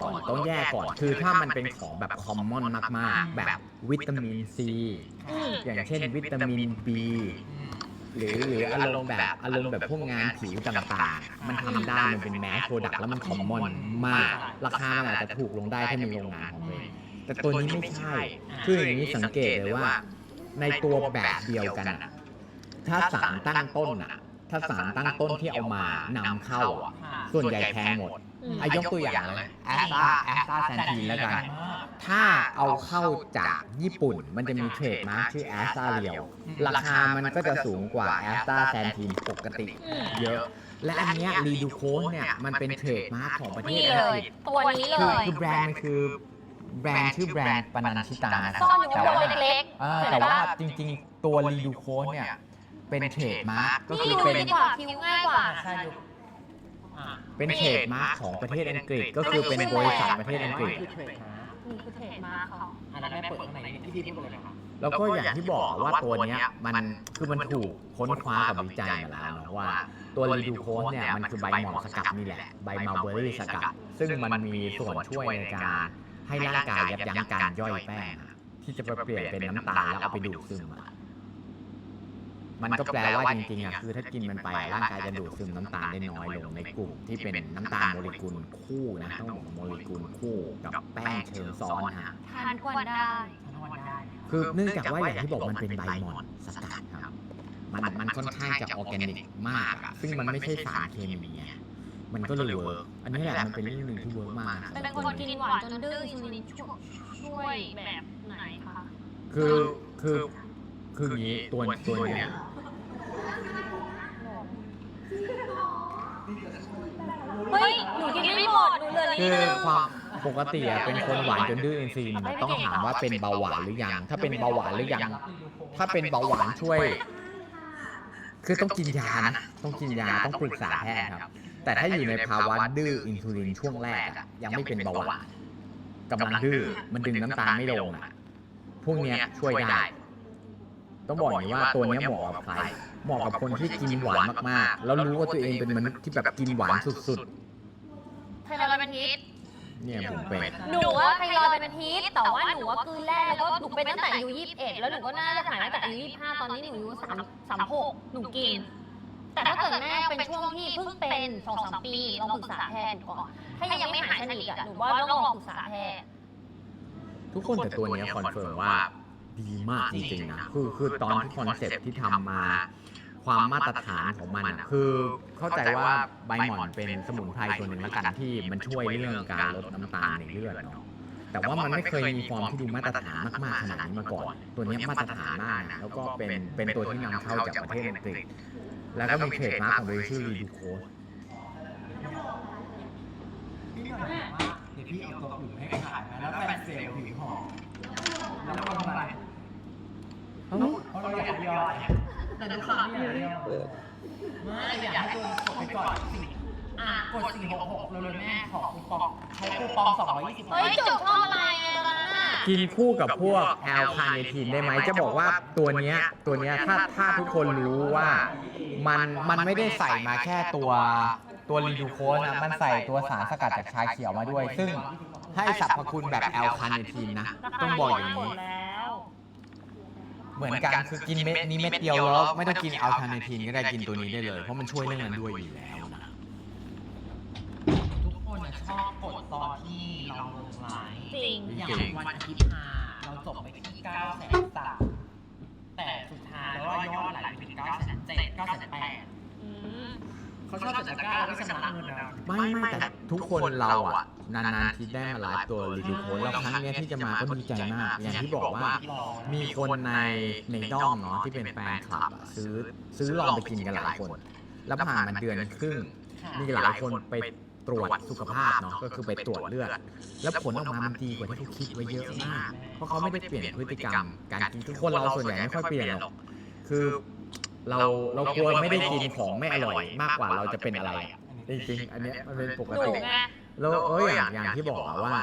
ก่อนต้องแยกก่อน คือถ้ามันเป็นของแบบคอมมอนมาก ๆ แบบวิตามินซีอืมอย่างเช่นวิตามิน B หรือหรืออารมณ์แบบอารมณ์แบบพวกงานผิวต่างๆ มันทำได้มันเป็นแมสโปรดักต์แล้วมันคอมมอนมาก ราคามันอาจจะถูกลงได้ถ้ามีโรงงานของตัวเองแต่ตัวนี้ไม่ใช่ คืออย่างนี้สังเกตเลยว่า ในตัวแบบเดียวกันอะถ้าสารตั้งต้นอะ ถ้าสารตั้งต้นที่เอามานำเข้าอะส่วนใหญ่แพงหมดอืม อายกตัวอย่างเลยแอสตาแอสตาแซนทีนแล้วกัน ถ้าเอาเข้าจากญี่ปุ่น มันจะมีเทรดมาร์คชื่อแอสตาเรียวราคามันก็จะสูงกว่าแอสตาแซนทีนปกติ อืม เยอะ และอันเนี้ยรีดูโคสเนี่ยมันเป็นเทรดมาร์คของประเทนี่ศเลอังกย ฤษ ตัวนี้เลคือย คือแบรนด์มันคือแบรนด์ชื่อแบรนด์ปนันชิตานะซ่อนอยู่แต่ข้างบว่านเล็กอ่าๆเห็นแต่ว่าปะจริงๆ ตัวรีดูโคสเนี่ย เป็นเทรดมาร์คก็นี่คือดูเป็นดีกว่าคิ้วง่ายกว่า ใช่อยู่อ่าเป็นเทรดมาร์คของประเทศอังกฤษ ก็คือเป็นบริษัทประเทศอังกฤษ คือเทรดนะนี่คือเทรดมาร์คเขาอันนั้นแม่เปิดข้างในนี่ที่พี่พูดเลยนะครับ แล้วก็อย่างที่บอกว่าตัวเนี้ยมันคือมันถูกค้นคว้ากับวิจัยมาแล้วเนาะว่า ตัวรีดูโคสเนี่ยมันคือใบหมอนสกัดนี่แหละใบมัลเบอรี่สกัด ซึ่งมันมีส่วนช่วยในการให้ร่างกายยับยั้งการย่อยแป้งอะที่จะไปเปลี่ยนเป็นน้ำตาลแล้วเอาไปดูดซึมอะ มันก็แปลว่าจริงๆอะคือถ้ากินมันไปร่างกายจะดูดซึมน้ำตาลได้น้อยลงในกลุ่มที่เป็นน้ำตาลโมเลกุลคู่นะต้องบอกโมเลกุลคู่กับแป้งเชิงซ้อนฮะทานกวนได้ทั้งวันได้คือเนื่องจากว่าอย่างที่บอกมันเป็นใบหมอนสกัดครับมันมันค่อนข้างจะออร์แกนิกมากอะซึ่งมันไม่ใช่สารเคมีไงมันก็เลยเวิร์กอันนี้แหละมันเป็นเรื่องหนึ่งที่เวิร์กมากเป็นคนกินหวานจนดื้ออินซูลินช่วยช่วยแบบไหนคะคือคือคืออย่างนี้ตัวตัวเนี้ย เฮ้ยหนูกินไม่หมดหนูเหลือนิดคือนึง ความปกติอะเป็นคนหวานจนดื้ออินซูลินมันต้องถามว่าเป็นเบาหวานหรือยัง ถ้าเป็นเบาหวานหรือยัง ถ้าเป็นเบาหวานช่วย คือต้องกินยานะต้องกินยาต้องปรึกษาแพทย์ครับ แต่ถ้าอยู่ในภาวะดื้ออินซูลินช่วงแรกอะยังไม่เป็นเบาหวานกำลังดื้อมันดึงน้ำตาลไม่ลงอะพวกเนี้ยช่วยได้ ต้องบอกอย่างนี้ว่าตัวเนี้ยเหมาะกับใครเหมาะกับคนที่กินหวานมากๆ แล้วรู้ว่าตัวเองเป็นมนุษย์ที่แบบกินหวานสุดไทรอยด์เป็นพิษๆเนี่ยผมเป็นหนูว่าไทรอยด์เป็นพิษแต่ว่าหนูว่ากลืนแรกแล้วก็หนูเป็นตั้งแต่อายุ21 แล้วหนูก็น่าจะหายตั้งแต่อายุ25 ตอนนี้หนูอายุ3 36หนูกิน แต่ถ้าเกิดแม่เป็นช่วงที่เพิ่งเป็น2-3ปีลองปรึกษาแพทย์ก่อน ถ้ายังไม่หายสนิทอะหนูว่าต้องลองปรึกษาแพทย์ ทุกคนแต่ตัวเนี้ยคอนเฟิร์มว่าดีมากจริงๆนะคือคือตอนที่คอนเซ็ปต์ที่ทำมา ความมาตรฐานของมันอะคือเข้าใจว่าใบหม่อนเป็นสมุนไพรตัวหนึ่งแล้วกันที่มันช่วยเรื่องการลดน้ำตาลในเลือดเนาะแต่ว่ามันไม่เคยมีฟอร์มที่ดูมาตรฐานมากๆขนาดนี้มาก่อน ตัวเนี้ยมาตรฐานมากนะแล้วก็เป็นเป็นตัวที่นำเข้าจากประเทศอังกฤษแล้วก็มีเทรดมาร์คของบริษัทชื่อรีดูโคสพี่หน่อยว่าเดี๋ยวพี่เอาตัวอื่นให้ขายมาแล้วแฟนเซลล์ผิวหอมแล้วเราทำอะไรเพราะเราอยากยอด แต่ทุกครั้งเนี่ยเดียวไม่อยากให้ตัวกดไปก่อนสิอะกดสี่หกหกเลยแม่ขอคูปองใช้คูปองสองร้อยยี่สิบเฮ้ยจุกชอบอะไรอะตอนนั้นอะกินคู่กับพวกแอลคาเนทีนได้ไหมจะบอกว่าตัวเนี้ยตัวเนี้ยถ้าถ้าทุกคนรู้ว่ามันมันไม่ได้ใส่มาแค่ตัวตัวรีดูโคสนะมันใส่ตัวสารสกัดจากชาเขียวมาด้วย ซึ่งให้สรรพคุณแบบแอลคาเนทีนนะ ต้องบอกอย่างนี้แล้ว เหมือนกันคือกินเม็ดนี้เม็ดเดียวแล้วไม่ต้องกินอัลคาเนทีนก็ได้กินตัวนี้ได้เลย เพราะมันช่วยเรื่องนั้นด้วยอยู่แล้วนะทุกคนน่ะชอบกดตอนที่เราลงไลน์จริง อย่างวันอาทิตย์มาเราจบไปที่9แสนสามแต่สุดท้ายแล้วว่ายอดไหลไปเป็น9แสนเจ็ด9แสนแปดอืม เขาชอบจัดตะกร้าแล้วก็ชำระเงินเราไม่ไม่แต่ทุกคนเราอะ นานๆทีได้มาไลฟ์ตัวรีดูโคสแล้วครั้งเนี้ยที่จะมาก็ดีใจมาก อย่างที่บอกว่า มีคนในในด้อมเนาะที่เป็นแฟนคลับอะซื้อซื้อลองไปกินกันหลายคน แล้วผ่านมาเดือนครึ่ง มีหลายคนไปตรวจสุขภาพเนาะก็คือไปตรวจเลือด แล้วผลออกมามันดีกว่าที่เขาคิดไว้เยอะมาก เพราะเขาไม่ได้เปลี่ยนพฤติกรรม การกินคือคนเราส่วนใหญ่ไม่ค่อยเปลี่ยนหรอกคือ เราเราควรไม่ได้กินของไม่อร่อยมากกว่าเราจะเป็นอะไรอะจริงๆอันเนี้ยมันเป็นปกหนูติไงแล้วเอออย่างอย่างที่บอกอะว่า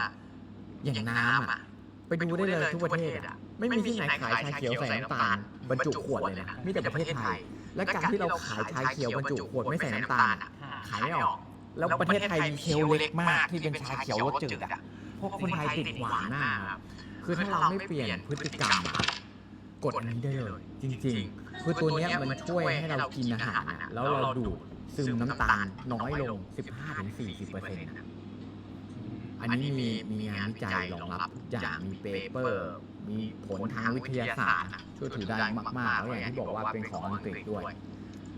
อย่างน้ำอะ ไปดูได้เลยทุกประเทศอะ ไม่มีที่ไหนขายชาเขียวใส่น้ำตาลบรรจุขวดเลยนะมีแต่ประเทศไทย และการที่เราขายชาเขียวบรรจุขวดไม่ใส่น้ำตาลอะขายไม่ออก แล้วประเทศไทยมีเคลเล็กมากที่เป็นชาเขียวรสจืดอะพวกคนไทยติดหวานมากครับคือถ้าเราไม่เปลี่ยนพฤติกรรมอะ กดอันนี้ได้เลย จริงๆ คือตัวเนี้ยมันช่วยให้เรากินอาหารอะแล้วเราดูดซึมน้ำตาลน้อยลง 15-40%นะอันนี้มีมีงานวิจัยรองรับทุกอย่างมีเปเปอร์ มีผลทางวิทยาศาสตร์อะช่วยถือได้มากๆแล้วอย่างที่บอกว่าเป็นของอังกฤษด้วย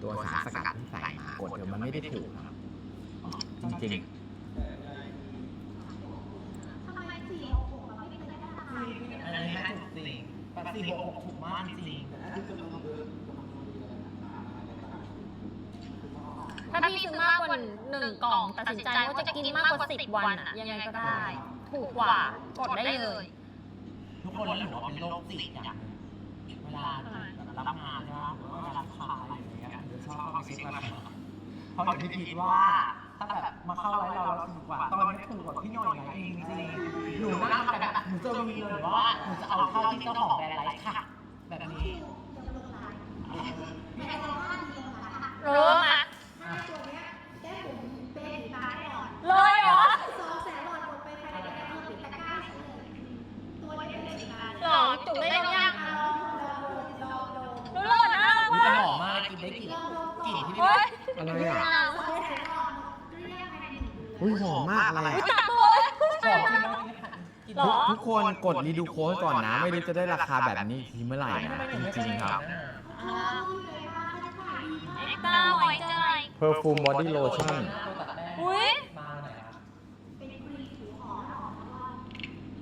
ตัวสารสกัดที่ใส่มากดเดี๋ยวมันไม่ได้ถูกนะครับจริงอันนี้ถูกจริง แบบสี่หกหกถูกมากจริงถ้าพี่ซื้อมากกว่าหนึ่งกล่องตัดสินใจว่าจะกินมากกว่าสิบวันอะยังไงก็ได้ ถูกกว่ากดได้เลย ทุกคนแล้วหนูว่าเป็นโรคจิตอย่างหนึ่งเวลารับงานใช่ไหมหรือว่าเวลารับข่าวอะไรอย่างเงี้ยหรือชอบเข้าไปเช็คราคาเพราะหนูคิดว่า ถ้าแบบมาเข้าไลฟ์เราเราถูกกว่า ตอนนี้ถูกกว่าพี่หน่อยไงจริงๆหนูนั่งแบบหนูจะมีเลยว่าหนูจะเอาเท่าที่เจ้าของแบรนด์ไลฟ์ค่ะ แบบนี้เริ่มอะเลยเหรอหรอจุกได้ยังยังรู้เลยนะมันจะว่าหอมมากกินได้กลิ่นกลิ่นที่เฮ้ยๆอะไรอะ อุ้ยหอมมากอะไรอุ๊ยอะจับตัวหอมที่น้องกินหรอทุกคนกดรีดูโค้ดก่อนนะ ไม่รู้จะได้ราคาแบบนี้อีกทีเมื่อไหร่นะจริงๆครับเอ็กซ์ต้าไว้ใจ Perfume Body Lotion อุ้ยมาไหนครับ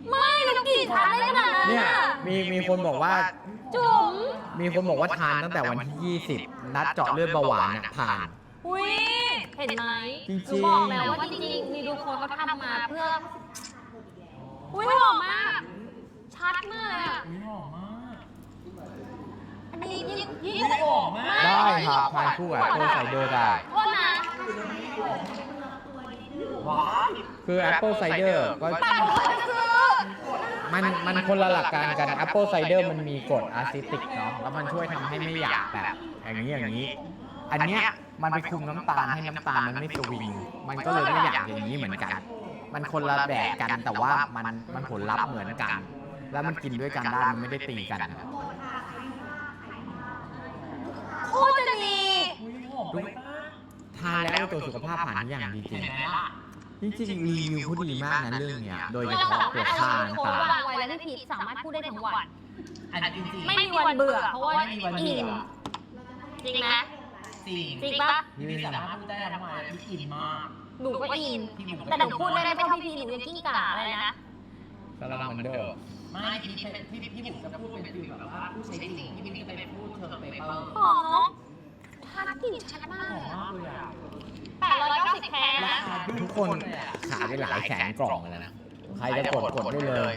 ไม่หนูกลิ่นชัดได้ขนาดนั้นเนี่ยอะมีมีคนบอกว่า จุ๋มมีคนบอกว่าทานตั้งแต่วันที่ 20 นัดเจาะเลือดเบาหวานอะผ่าน อุ้ย เห็นไหมจริงๆ หนูบอกแล้วว่าจริงๆมีดูคนเขาทำมาเพื่ออุ้ยหอมมาก ชัดมากเลยอะอุ้ยหอมมากอันนี้ยิ่งยิ่งอุ๊ยหอมมากได้ครับทานคู่กับตัวไซเดอร์ได้ โทษนะว้าวคือ Apple Cider ก็แต่หนูเคยซื้อ มันมันคนละหลักการกัน Apple Cider มันมีกรดอะซิติกเนาะแล้วมันช่วยทำให้ไม่อยากแบบ อย่างนี้อย่างนี้ อันเนี้ยมันไปคุมน้ำตาลให้น้ำตาลมันไม่สวิง มันก็เลยไม่อยากอย่างนี้เหมือนกัน มันคนละแบบกันแต่ว่ามันมันผลลัพธ์เหมือนกัน แล้วมันกินด้วยกันได้มันไม่ได้ตีกันนะครับโคตรจะดีอุ้ยหอมไปมากทานแล้วตัวสุขภาพผ่านทุกอย่างดีจริเห็งนไหมล่ะจริงๆรีวิวเขาดีมากนะเรื่องเนี้ยโดยเฉไม่ต้องพาะตัวเอาค่าโค้ดน้ำตาลวางไว้แล้วพี่พีชสามารถพูดได้ทั้งวันอันนี้จริงๆไม่มีวันเบื่อเพราะว่าไม่มีวันเบื่อิ่อมจริงไหม จริงจริงปะพี่พีสามารถพูดได้ทั้งวันพี่อินมากหนูก็อิน พี่บุ๋มแต่หนูพูดได้ไม่เท่าพี่พีหนูยังกิ้งก่าอะไรนะสลามันเดอร์ไม่พี่เป็นพี่พี่บุ๋มจะพูดเป็นฟิลแบบว่าผู้ใช้จริงพี่พีจะเป็นพูดเชิงเปเปอร์หอมชัดกลิ่นชัดมาหกอมมากเลยอะแปดร้อยเก้าสิบแพงรานะคาทุกคนขายไปหลายแสนกล่องแล้วนะ ใครจะกดกดได้เลย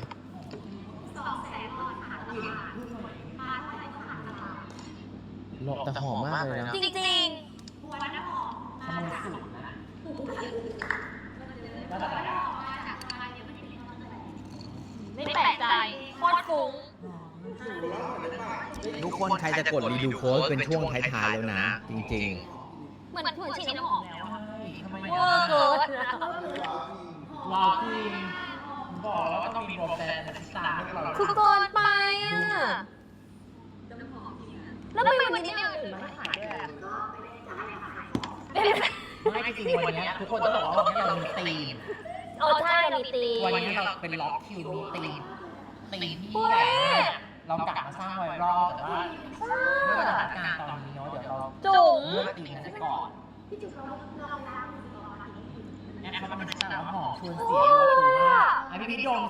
หลอกแต่หอมมากเลยนะ จริง ขโมยสูตรนะแล้วแบบ ๆ ไม่แปลกใจโคตรฟุ้ง ทุกคนใครจะกดรีดูโค้ดเป็นช่วงท้ายๆแล้วนะ จริง เหมือนเหมือนฉีดน้ำหอมแล้วอะทำไมเวอร์เกินอะรอจริงบอกแล้วว่าต้องมีโปรแกรมติดตามให้เราคือเกินไปอะแล้วทำไมวันนี้ไม่เอาอื่นมาให้ขายด้วยอะ ไม่จริงๆวันเนี้ยทุกคนต้องบอกว่าวันนี้เรามีธีมเออใช่เรามีตีวันนี้เราเป็นล็อกคิวมีธีมธีมที่แบบว่าเรากลับมาสร้างไวรัลแต่ว่าด้วยสถานการณ์ตอนนี้เนาะเดี๋ยวเราจุ๋มเลือกธีมนั้นไปก่อนแอปมันจะน้ำหอมชวนเสียงตัวมากอันนี้พี่ดม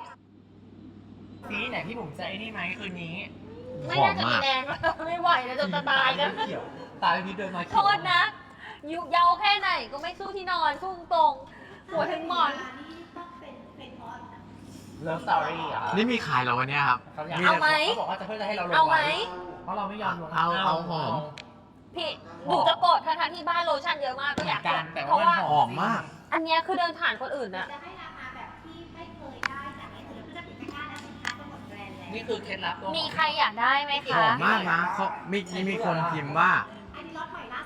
ซีไหนพี่บุ๋มจะไอ้นี่ไหมคืนนี้ๆไม่หอน่ามจะมีมากแรงไม่ไหวแล้วจะตายกันเขียวตายพี่เดินมาโทษนะ ยุยาวแค่ไหนก็ไม่สู้ที่นอนสู้ตรงๆหัวถึงหมอน เลิฟสตอรี่อะนี่มีขายแล้ววันนี้ครับ เขาอยากเอาไหม เขาบอกว่าจะเพื่อจะให้เราลงเอาไหมไว้เพราะเราไม่ยอมลงเอาเอาหอม พี่หนูจะกดทั้งๆที่บ้านโลชั่นเยอะมากก็เหอมืยาอกนกกันดแต่เพว่าราะมันว่าหหออมมมาก อันเนี้ยคือเดินผ่านคนอื่นอะนี่คือเคล็ดลับตัวมีใครอยากได้ไหมหคะ อมมากนะเขามีมีมีคนพิมพ์ว่า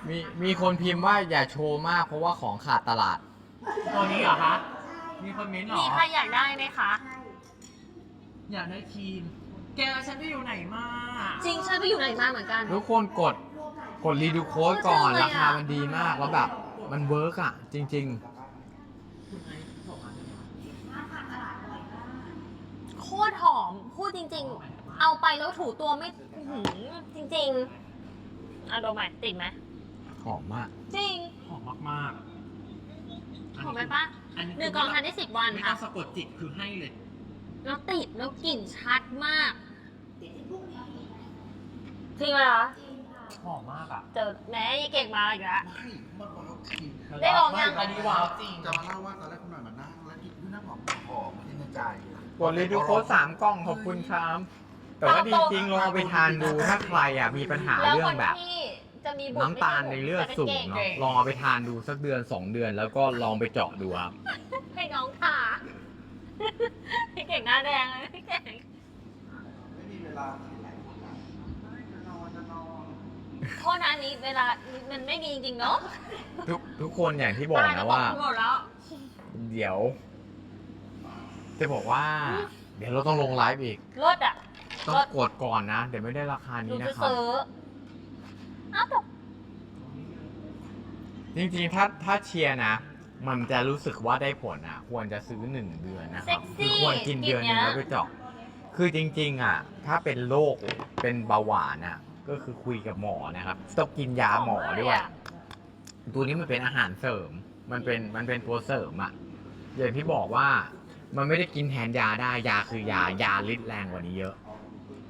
มีมีคนพิมพ์ว่าอย่าโชว์มากเพราะว่าของขาดตลาด ตัวนี้เหรอคะ มีคนเม้นต์เหรอ มีใครอยากได้ไหมคะ อยากได้ครีม แกฉันไปอยู่ไหนมาจริงฉันไปอยู่ไหนมาเหมือนกัน ทุกคนกดกดรีดูโค้ดก่อนโอ้ยจังเลยอะราคามันดีมากแล้วแบบมันเวิร์กอะ จริง โคตรหอม พูดจริง ๆ เอาไปแล้วถูตัวไม่อื้อหือจริงๆเอาดมใหม่ติดไหมๆ หอมมาก จริงหอมมากๆหอมไหมปะอันนี้หนึ่งกล่องทานได้สิบวันไม่ต้ค่ะ องสะกดจิตคือให้เลยแล้วติดแล้วกลิ่นชัดมากจริงไหมคะหอมมากอะเจอแม่ยายเก่งมาอีกแล้ว ไม่มันว้าวจริงได้ลองยัง อันนี้ว้าวจริงจะมาเล่าว่าตอนแรกคุณหน่อยมานั่งแล้วกินที่นั่งหอมหอมที่ในใจกดรีดูโค้ดสามกล้องขอบคุณครับ แต่ว่าจริงๆลองเอาไปทานดูถ้าใครอะมีปัญหาแล้วเรื่อคงนแบบ ที่ จะมีบุตรน้ำตาลในเลือดสูงเนาะลองเอาไปทานดูสักเดือนสองเดือน แล้วก็ลองไปเจาะดูครับให้น้องทาพี่เก่งหน้าแดงเลยพี่เก่งไม่มีเวลาที่ไหนจะนอนจะนอนโทษนะอันนี้เวลามันไม่มีจริงๆเนาะทุกทุกคนอย่างที่บอกนะว่าตยแล้วบอกหมดแล้วเดี๋ยว จะบอกว่า เดี๋ยวเราต้องลงไลฟ์อีกรถอะต้องกดก่อนนะ เดี๋ยวไม่ได้ราคาหนูนี้นะจะครับ ซื้ออ้าวแต่ จริงๆ ถ้าถ้าเชียร์นะ มันจะรู้สึกว่าได้ผลอะ ควรจะซื้อหนึ่งเดือนนะครับคือควรกินเดือนหนึงแล้วไปเจาะคือจริง ๆ อะ ถ้าเป็นโรคเป็นเบาหวานอะ ก็คือคุยกับหมอนะครับต้องกินยาหมอด้วย ตัวนี้มันเป็นอาหารเสริม มันเป็นมันเป็นตัวเสริมอะ อย่างที่บอกว่ามันไม่ได้กินแทนยาได้ยาคือยายาฤทธิ์แรงกว่านี้เยอะ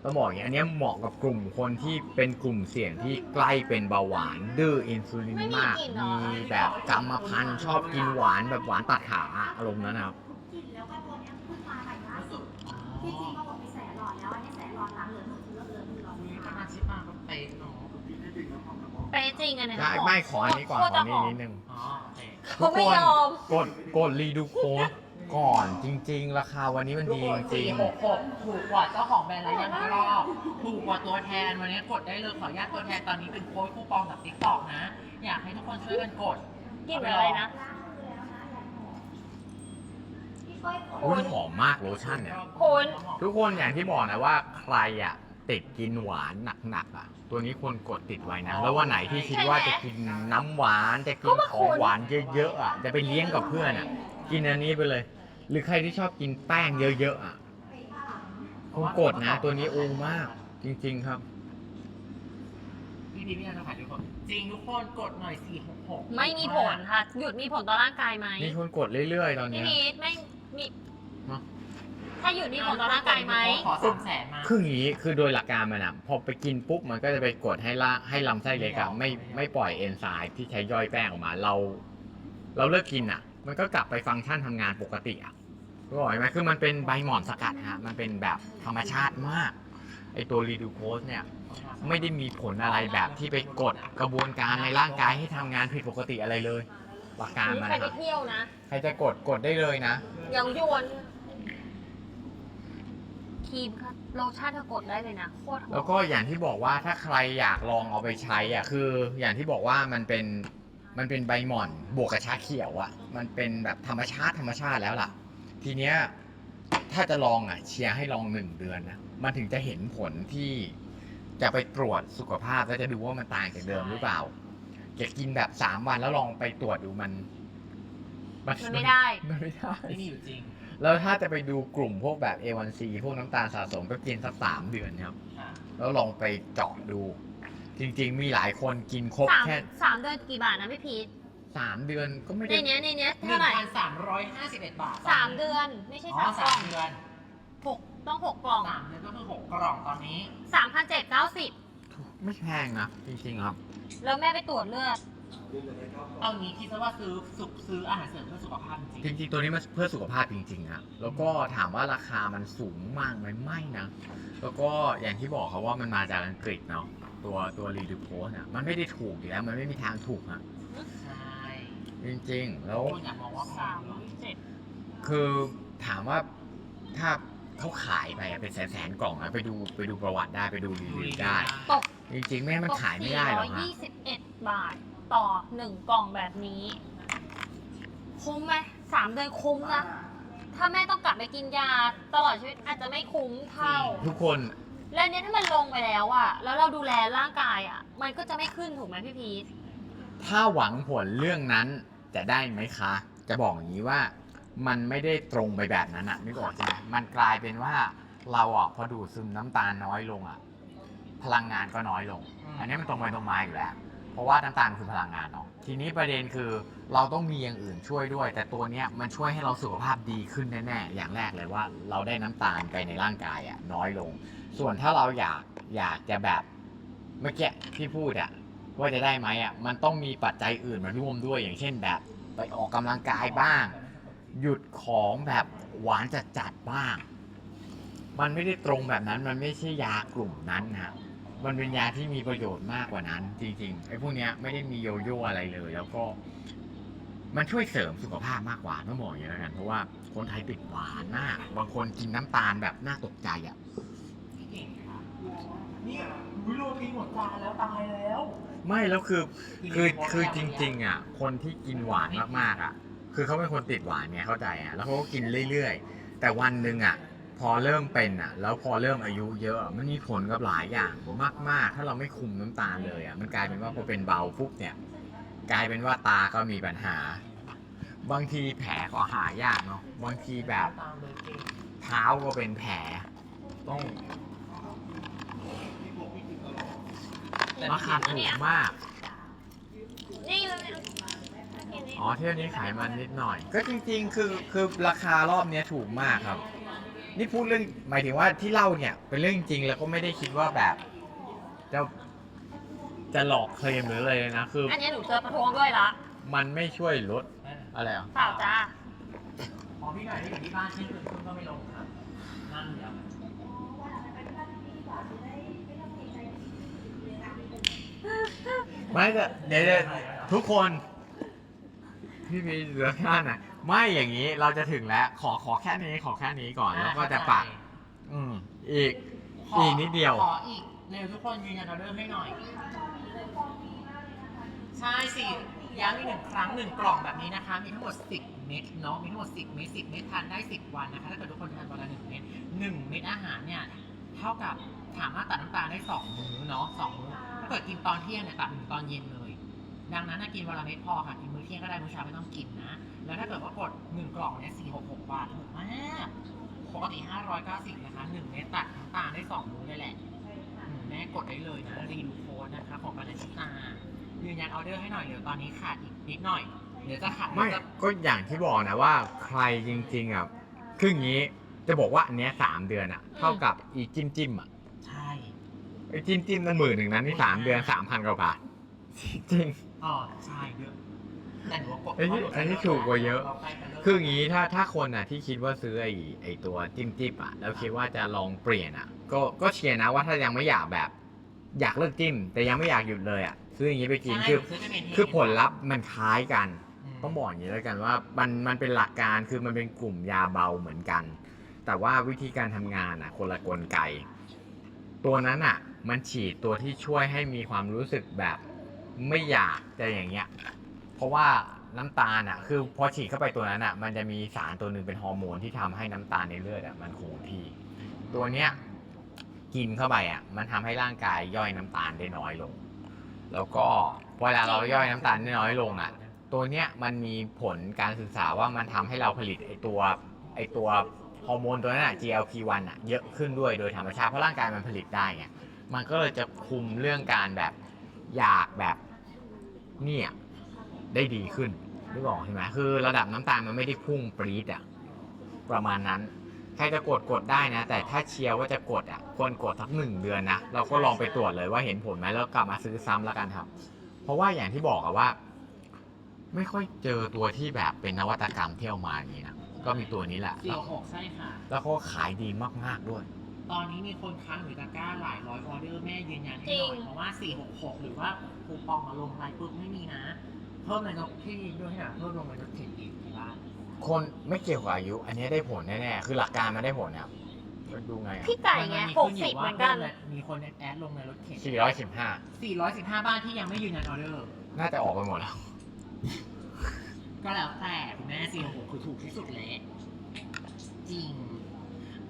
ต้องบอกอย่างนี้อันเนี้ยเหมาะกับกลุ่มคนที่เป็นกลุ่มเสี่ยงที่ใกล้เป็นเบาหวาน ดื้ออินซูลินมาก มีแบบกรรมพันธุ์ชอบกินหวานแบบหวานตัดขาอะอารมณ์นั้นนะครับกินแล้วก็ตัวเนี้ยเพิ่งมาใหม่ล่าสุดที่จริงเขาบอกมีแสนหลอดแล้วอันนี้แสนหลอดหลังเหลือหนึ่งเหลือเหลือหนึ่งหลอดมีนะสคะมาชิกมาก็เป๊ะเนาะกินได้จริงแล้วหอมหอมไปจริงอันนั้นได้ไม่ขออันนี้ก่อนโคขตอรนี้หอมนิดนึงอ๋อโอเคเขาไม่ยอม กดกดรีดูโค้ด ก่อนจริง ๆ ราคาวันนี้มันดีจริงหกหกถูกกว่าเจ้าของแบรนด์แล้วยังก็รอบถูกกว่าตัวแทนวันนี้กดได้เลยขออนุญาตตัวแทนตอนนี้เป็นโค้ดคูปองจากติ๊กต็อกนะ อยากให้ทุกคนช่วยกันกดกลิ่นอะไรนะพี่ก้อยๆอุ้ยหอมมากโลชั่นเนี่ย คุณ ทุกคนอย่างที่บอกนะว่าใครอะติดกินหวานหนักๆอะ ตัวนี้ควรกดติดไว้นะ แล้ววันไหนที่คิดว่าจะกินน้ำหวานจะกินของหวานเยอะๆอะจะไปเลี้ยงกับเพื่อนอะ กินอันนี้ไปเลย หรือใครที่ชอบกินแป้งเยอะๆอะควรกดนะ ตัวนี้โอ้มาก จริง ๆครับ พี่พีพี่นันจะขายทุกคนจริงทุกคนกดหน่อยสี่หกหกไม่มีผลค่ะ หยุดมีผลต่อร่างกายไหมมีคนกดเรื่อยๆตอนพี่เนี้ย พีทไม่มีฮะถ้าหยุดมีผลต่อร่างกายไหมขอสามแสนมา คืออย่างนี้คือโดยหลักการมันอะพอไปกินปุ๊บมันก็จะไปกดให้ละให้ลำไส้เล็กอะไม่ไม่ปล่อยเอนไซม์ที่ใช้ย่อยแป้งออกมาเรา เราเลิกกินอะมันก็กลับไปฟังก์ชันทำงานปกติอะ รู้ไหมคือมันเป็นใบหม่อนสกัดฮะมันเป็นแบบธรรมชาติมากไอตัวรีดูโคสเนี่ยไม่ได้มีผลอะไรแบบที่ไปกดกระบวนการในร่างกายให้ทำงานผิดปกติอะไรเลยหลักการนี่มันใครนะคไปรับเที่ยวนะใครจะกดกดได้เลยนะยังยวนครีมค่ะโลชั่นเธอกดได้เลยนะโคตรหอมแล้วก็อย่างที่บอกว่าถ้าใครอยากลองเอาไปใช้อะคืออย่างที่บอกว่ามันเป็นมันเป็นใบหม่อนบวกกับชาเขียวอะมันเป็นแบบธรรมชาติธรรมชาติแล้วล่ะ ทีเนี้ยถ้าจะลองอะเชียร์ให้ลองหนึ่งเดือนนะมันถึงจะเห็นผลที่จะไปตรวจสุขภาพแล้วจะดูว่ามันต่างจากเดิมหรือเปล่าจะกินแบบสามวันแล้วลองไปตรวจดูมัน มันไม่ได้ มันไม่ได้ ไม่มีอยู่จริง แล้วถ้าจะไปดูกลุ่มพวกแบบ A1C พวกน้ำตาลสะสมก็กินสักสามเดือนครับค่ะแล้วลองไปเจาะดู จริง ๆ มีหลายคนกินครบสามแค่ สามเดือนกี่บาทนะพี่พีท สามเดือนก็ไม่ในได้เนี้ยในเนี้ยหนึ่เท่างไหร่พันสามร้อยห้าสิบเอ็ดบาทสามเดือนไม่ใช่อ๋อสามกล่องสามเดือนหกต้องหกกล่องสามเดือนก็คือหกกล่องตอนนี้ สามพันเจ็ดเก้าสิบไม่แพงนะจริงๆครับ แล้วแม่ไปตรวจเลือด เอางี้คิดซะว่าซื้อสุกซื้ออาหารเสริมเพื่อสุขภาพจริงจริงๆ ตัวนี้มันเพื่อสุขภาพจริงๆนะแล้วก็ถามว่าราคามันสูงมากไหมไม่นะ แล้วก็อย่างที่บอกเขาว่ามันมาจากอังกฤษเนาะ ตัวตัวรีดูโพสเนี่ยมันไม่ได้ถูกอยู่แล้ว มันไม่มีทางถูกอะใช่ จริงๆ แล้วคนอยากมองว่าแพสางมเหรอเจ็ดคือถามว่าถ้าเขาขายไปอะเป็นแสนๆกล่องอะไปดูไปดูประวัติได้ไปดูรีวิวได้ ตกจริงๆไม่งั้นมันขายไม่ได้หรอกฮะยี่สิบเอ็ดบาทต่อหนึ่งกล่องแบบนี้ คุ้มไหมสามเดือนคุ้มนะ ถ้าแม่ต้องกลับไปกินยาตลอดชีวิตอาจจะไม่คุ้มเท่า ทุกคนแล้วเนี้ยถ้ามันลงไปแล้วอะแล้วเราดูแลร่างกายอะมันก็จะไม่ขึ้นถูกไหมพี่พีทถ้าหวังผลเรื่องนั้น จะได้ไหมคะ จะบอกอย่างนี้ว่ามันไม่ได้ตรงไปแบบนั้นอะนึกออกใช่ไหมมันกลายเป็นว่าเราอะพอดูดซึมน้ำตาลน้อยลงอะพลังงานก็น้อยลง อันนี้มันตรงไปตรงมาอยู่แล้ว เพราะว่าน้ำตาลคือพลังงานเนาะทีนี้ประเด็นคือเราต้องมีอย่างอื่นช่วยด้วย แต่ตัวเนี้ยมันช่วยให้เราสุขภาพดีขึ้นแน่ๆอย่างแรกเลยว่า เราได้น้ำตาลไปในร่างกายอะน้อยลง ส่วนถ้าเราอยากอยากจะแบบเมื่อกี้ที่พูดอะ ว่าจะได้ไหมอะมันต้องมีปัจจัยอื่นมาร่วมด้วยอย่างเช่นแบบ ไปออกกำลังกายบ้าง หยุดของแบบหวานจัดๆบ้าง มันไม่ได้ตรงแบบนั้นมันไม่ใช่ยากลุ่มนั้นนะมันเป็นยาที่มีประโยชน์มากกว่านั้น จริงๆไอ้พวกเนี้ยไม่ได้มีโยโย่อะไรเลย แล้วก็ มันช่วยเสริมสุขภาพมากกว่าต้องบอกอย่างนี้แล้วกันเพราะว่าคนไทยติดหวานมาก บางคนกินน้ำตาลแบบน่าตกใจอะพี่เก่งค่ะนี่วิโรตีหมดจานแล้วตายแล้ว ไม่แล้วคือคือคือจริง ๆ อะ คนที่กินหวานมากๆอะ คือเขาเป็นคนติดหวานไงเข้าใจอะแล้วเขาก็กินเรื่อยๆ แต่วันหนึ่งอะ พอเริ่มเป็นอะ แล้วพอเริ่มอายุเยอะอะมันมีผลกับหลายอย่างมาก ๆ ถ้าเราไม่คุมน้ำตาลเลยอะมันกลายเป็นว่าพอเป็นเบาปุ๊บเนี่ย กลายเป็นว่าตาก็มีปัญหา บางทีแผลก็หายากเนาะบางทีแบบเท้าก็เป็นแผลต้อง ราคาถูกมาก นี่มันเป็นอ๋อเที่ยวนี้ขายมันนิดหน่อย ก็จริงๆ คือคือราคารอบเนี้ยถูกมากครับ นี่พูดเรื่องหมายถึงว่าที่เล่าเนี่ย เป็นเรื่องจริงแล้วก็ไม่ได้คิดว่าแบบ จะจะหลอกเคลมหรืออะไรเลยนะ คืออันนี้หนูเจอประท้วงด้วยละมันไม่ช่วยลดอะไรอะ เปล่าจ้า ของพี่หน่อยที่อยู่ที่บ้านที่คืนคุณก็ไม่ลงครับนั่งเดี๋ยว ไม่แต่เดี๋ยวเดี๋ยวทุกคนพี่มีเหลือแค่ไหนไม่อย่างนี้เราจะถึงแล้ว ขอขอแค่นี้ขอแค่นี้ก่อนแล้วก็จะปักอืมอีก ขออีกนิดเดียว ขออีกเร็วทุกคนยืนยันออเดอร์ให้หน่อย ใช่สิย้ำอีกหนึ่งครั้งหนึ่งกล่องแบบนี้นะคะ มีทั้งหมด 10 เม็ดเนาะมีทั้งหมด 10 เม็ด10 เม็ดทานได้ 10 วันนะคะ ถ้าเกิดทุกคนทานวันละ1เม็ด1เม็ดอาหารเนี่ย เท่ากับสามารถตัดน้ำตาลได้ 2 มื้อเนาะ2มื้อ ถ้าเกิดกินตอนเที่ยงเนี่ยตัดถึงตอนเย็นเลย ดังนั้นกินวันละเม็ดพอค่ะกินมื้อเที่ยงก็ได้มื้อเช้าไม่ต้องกินนะ แล้วถ้าเกิดว่ากด1กล่องเนี่ย466บาทถูกมากปกติ590นะคะ1เม็ดตัดน้ำตาลได้2มื้อเลยแหละแม่กดได้เลยนะรีดูโค้ดนะคะของปานาชิตายืนยันออเดอร์ให้หน่อยเดี๋ยวตอนนี้ขาดอีกนิดหน่อยเดี๋ยวจะขาดไม่จะก็อย่างที่บอกนะว่าใครจริงๆอะคืออย่างนี้จะบอกว่าอันเนี้ยสามเดือนอะ เท่ากับอีจิ้มจิ้มอะ ไอ้จิ้มจิ้มนั่นหมื่นหนึ่งนั้นนี่สามเดือนสามพันกว่าบาทจริง อ๋อใช่เยอะแต่หนูว่ากดไอ้นี่ไอ้นี่ถูกกว่าเยอะรใกล้กันเลิกคืออย่างนี้ถ้าถ้าคนอะที่คิดว่าซื้อไอ้ไอ้ตัวจิ้มจิ้มอะแล้วคิดว่าจะลองเปลี่ยนอะ ก็ก็เชียร์นะว่าถ้ายังไม่อยากแบบ อยากเลิกจิ้ม แต่ยังไม่อยากหยุดเลยอะซื้ออย่างนี้ไปกินใช่คือหซื้จะเป็นคือผลลัพธ์มันคล้ายกัน ม ต้องบอกอย่างนี้แล้วกันว่ามันมันเป็นหลักการคือมันเป็นกลุ่มยาเบาเหมือนกัน แต่ว่าวิธีการทำงานอะ คนละกลไก ตัวนั้นอะ มันฉีดตัวที่ช่วยให้มีความรู้สึกแบบไม่อยากจะอย่างเงี้ย เพราะว่าน้ำตาลอะ คือพอฉีดเข้าไปตัวนั้นอะ มันจะมีสารตัวหนึ่งเป็นฮอร์โมนที่ทำให้น้ำตาลในเลือดอะมันคงที่ ตัวเนี้ยกินเข้าไปอะ มันทำให้ร่างกายย่อยน้ำตาลได้น้อยลง แล้วก็เวลาเราย่อยน้ำตาลได้น้อยลงอะ ตัวเนี้ยมันมีผลการศึกษาว่ามันทำให้เราผลิตไอตัวไอตัวฮอร์โมนตัวนั้นอะ GLP-1 อะเยอะขึ้นด้วยโดยธรรมชาติเพราะร่างกายมันผลิตได้ไง มันก็เลยจะคุมเรื่องการแบบอยากแบบเนี่ยได้ดีขึ้นนึกออกใช่ไหมคือระดับน้ำตาลมันไม่ได้พุ่งปรี๊ดอะประมาณนั้น ใครจะกดกดได้นะ แต่ถ้าเชียร์ว่าจะกดอะควรกดสักหนึ่งเดือนนะ เราก็ลองไปตรวจเลยว่าเห็นผลไหมแล้วกลับมาซื้อซ้ำแล้วกันครับ เพราะว่าอย่างที่บอกอะว่า ไม่ค่อยเจอตัวที่แบบเป็นนวัตกรรมที่เอามาอย่างนี้นะก็มีตัวนี้แหละสี่แล้วหกใช่ค่ะแล้วก็ขายดีมากๆด้วย ตอนนี้มีคนค้างหรือตะกร้าหลายร้อยออเดอร์แม่ยืนยันให้หน่อยเพราะว่า 466 หรือว่าคูปองมาลงไลน์ปุ๊บไม่มีนะ เพิ่มเลยนกที่ด้วยให้หน่อยเพิ่มลงเลยนกเข็มอีกที่บ้านคนไม่เกี่ยวกับอายุ อันนี้ได้ผลแน่ๆ คือหลักการมันได้ผลเนี่ยดูไงอะพี่ไก่ไงมันหมีกขึ้นอสิบยู่เหว่ามือนกัน มีคนแอดลงในรถเข็น415 415 บ้านที่ยังไม่ยืนยันออเดอร์ น่าจะออกไปหมดแล้วกก็แล้วแต่คุณแม่สี่หกคือถูกที่สุดเลยจริง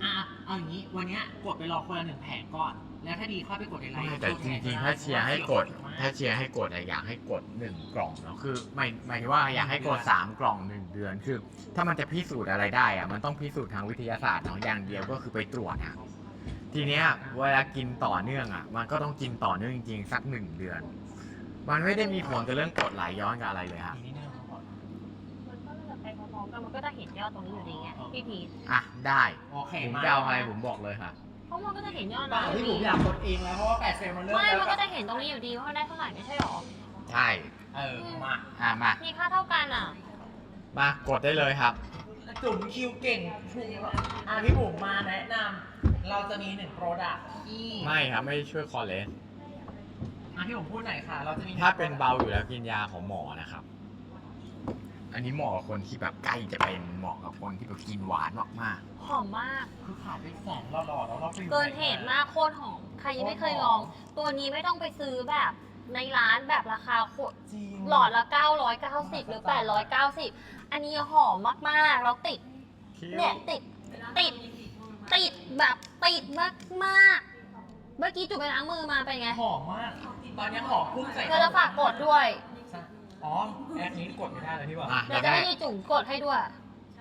อะ เอาอย่างนี้วันเนี้ยกดไปรอคนละหนึ่งแผงก่อน แล้วถ้าดีค่อยไปกดในไลน์ไม่แต่จริงๆ ถ้าเชียร์ให้กด ถ้าเชียร์ให้กดอะอยากให้กดหนึ่งกล่องเนาะคือไม่หมายถึงว่าอยากให้กดสามกล่องหนึ่งเดือนคือ ถ้ามันจะพิสูจน์อะไรได้อะมันต้องพิสูจน์ทางวิทยาศาสตร์เนาะอย่างเดียวก็คือไปตรวจอะทีเนี้ยเวลากินต่อเนื่องอะมันก็ต้องกินต่อเนื่องจริงๆสักหนึ่งเดือน มันไม่ได้มีผลกับเรื่องกดไหลย้อนกับอะไรเลยฮะ อีกนิดนึงก่อนมันก็จะ ไปพร้อมๆกันมันก็จะเห็นยอดตรงนี้อยู่ดีไงพี่พีทอะได้โอเคผมมาจะเอาอะไรผมบอกเลยค่ะเพราะมันก็จะเห็นยอดบ้านะที่ผมอยากกดเองแล้วเพราะว่าแปดเซลมันเริ่มไม่แล้วมันก็จะเห็นตรงนี้อยู่ดีว่าได้เท่าไหร่ไม่ใช่หรอใช่เออมาอะมามีค่าเท่ากันอะมากดได้เลยครับ จุ๋มคิวเก่งถูกอะพี่บุ๋มมาแนะนำเราจะมีหนึ่งโปรดักที่ไม่ครับไม่ช่วยคอเลสอะพี่บุ๋มพูดหน่อยค่ะ เราจะมีหงถ้าเป็นเบาอยู่แล้วกินยาของหมอนะครับ อันนี้เหมาะกับคนที่แบบใกล้จะเป็นเหมาะกับคนที่แบบกินหวานมากหอมมาก คือขายไปแสนหล่อๆแล้วเราไปอยู่เกินเหตุมากโคตรหอม ใครยังไม่เคยลอง ตัวนี้ไม่ต้องไปซื้อแบบในร้านแบบราคาโคตรจริงหลอดละ 990 หรือ 890 อันนี้หอมมากๆ แล้วติด ๆคิ้วเนี่ยติด ติด ติดแบบติดมากๆ เมื่อกี้จุดไปล้างมือมาเป็นไงหอมมากตอนนี้หอมพุ่งใส่เธอจะฝากกดด้วย อ๋อแอปนี้กดไม่ได้เลยพี่บอกอะเดี๋ยวจะจะได้ ให้จุ่มกดให้ด้วย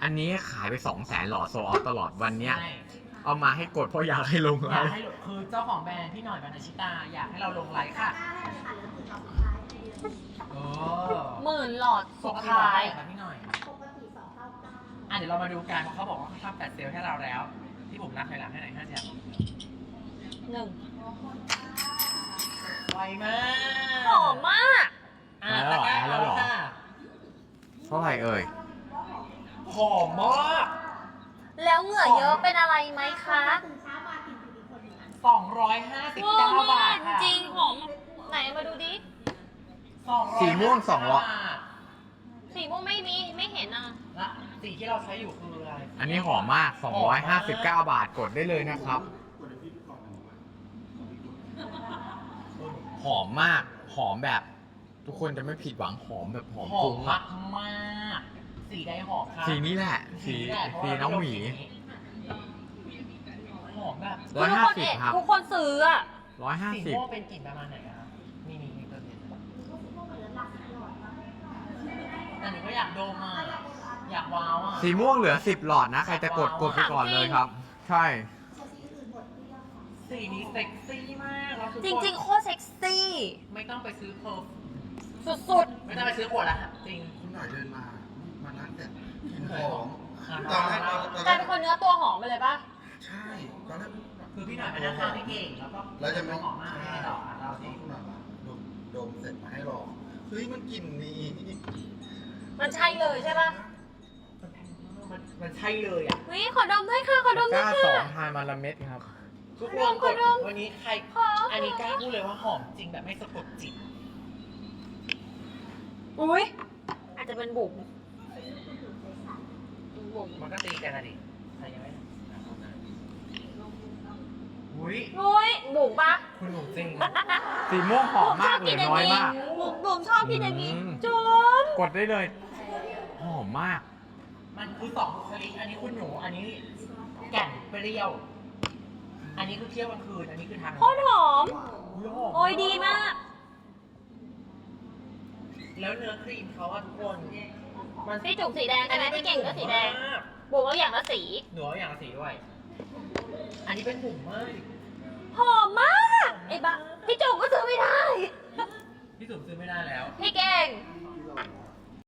อันนี้ขายไปสองแสนหลอดโซออฟตลอดวันเนี้ย ใช่เอามาให้กดเพราะอยากให้ลงไลอยากฟ์ให้คือเจ้าของแบรนด์พี่หน่อยบรรณชิตา อยากให้เราลงไลฟ์ค่ะได้เลยค่ะเหลือหมื่นต่อสุดท้ายให้เดือนเออหมื่นหลอดปสุดกติท้ายบอกได้ไหมพี่หน่อยปกติสองเท่าเก้าอะเดี๋ยวเรามาดูกันเขาบอกว่าเขาทำแปดเซลล์ให้เราแล้ว ที่ผมนับถอยหลังให้หน่อยห้าแถวหนึ่งไวมาก หอมมาก อะตะกร้าแล้วค่ะเท่าไหร่เอ่ย หอมมากแล้วเหงื่อเยอะเป็นอะไรไหมคะตื่นเช้ามากินถึงอีกคนหนึ่งอันสองร้อยห้าสิบเวอเก้าร์บามากทค่ะจริงหอมไหนมาดูดิ259สีม่วงสองร้อย บาทสีม่วงไม่มีไม่เห็นอะ และสีที่เราใช้อยู่คืออะไรอันนี้หอมมาก 259 บาทกดได้เลยนะครับ หอมมาก หอมแบบ ทุกคนจะไม่ผิดหวังหอมแบบหอมหอฟุ้มงมาอะกมากสีใดหอมคะสีนี้แหละ สีแหละเพราะสีว่าน้องหมีหอมแบบร้อยทุกห้าคนสิบเอะครับทุกคนซื้ออะร้อยห้าสีสิบม่วงเป็นกลิ่นประมาณไหนอะคะนี่นี่นี่ตัวนี้พวกเหลือหลักสิบหลอดมาแต่หนูก็อยากดมอะอยากว้าวอะสีม่วงเหลือ10หลอดนะ ใครจะกดกดไปก่อนเลยครับ ใช่เชลซีอื่นหมดเกลี้ยงค่ะสีนี้เซ็กซี่มากแล้วทุกจคนริง ๆ โคตรเซ็กซี่ ไม่ต้องไปซื้อเพอร์ สุดไม่ต้องไปซื้อขวดละค่ะจริง คุณหน่อยเดินมา มาร้านเสร็จกินหอมอะตอนแรกตอนๆแรกลายกเป็นคนเนื้อตัวหอมไปเลยป่ะใช่ตอนแรกคือพี่หน่อยเป็นนักข่าวที่เก่งแล้วก็แล้วจะไม่หอมมากไม่ให้ดอกอะเราที่สิคุณหน่อยมาดมดมเสร็จมาให้ลองเฮ้ยมันกลิ่นดีมันใช่เลยใช่ป่ะมันมันใช่เลยอะวิขอดมด้วยค่ะ ขอดมกด้วล้ายสอค่ะ งทานมาละเม็ดครับทุกคนกดขอดมวันนี้ใคร ขออันนี้กล้าพูดเลยว่าหอมจริงแบบไม่สะกดจิต อุ้ยอาจจะเป็นบุ๋มบุ๋มมันก็ตีกันอะดิใครยังไม่อุ้ยอุ้ยบุ๋มปะคุณหนูจริงสีม่วงหอมมากเหลือน้อยมากบุ๋มบุ๋มชอบกินอย่างนี้อืมจุ๊บกดได้เลย หอมมาก มันคือสองบุคลิกอันนี้คุณหนู อันนี้แก่นเปรี้ยว อันนี้คือเที่ยวกลางคืน อันนี้คือทางโคตรหอมอุ๊ยหมโอ้ยดีมาก แล้วเนื้อครีมเขาอะทุกคนมันพี่จุ๋มสีแดงใช่ไหมพี่เก่งก็สีแดง มากบุ๋มเอาอย่างละสีหนูเอาอย่างละสีด้วย อันนี้เป็นบุ๋มมากหอมมากไอ้บ้าพี่จุ๋มก็ซื้อไม่ได้ พี่สุมซื้อไม่ได้แล้ว พี่เก่ง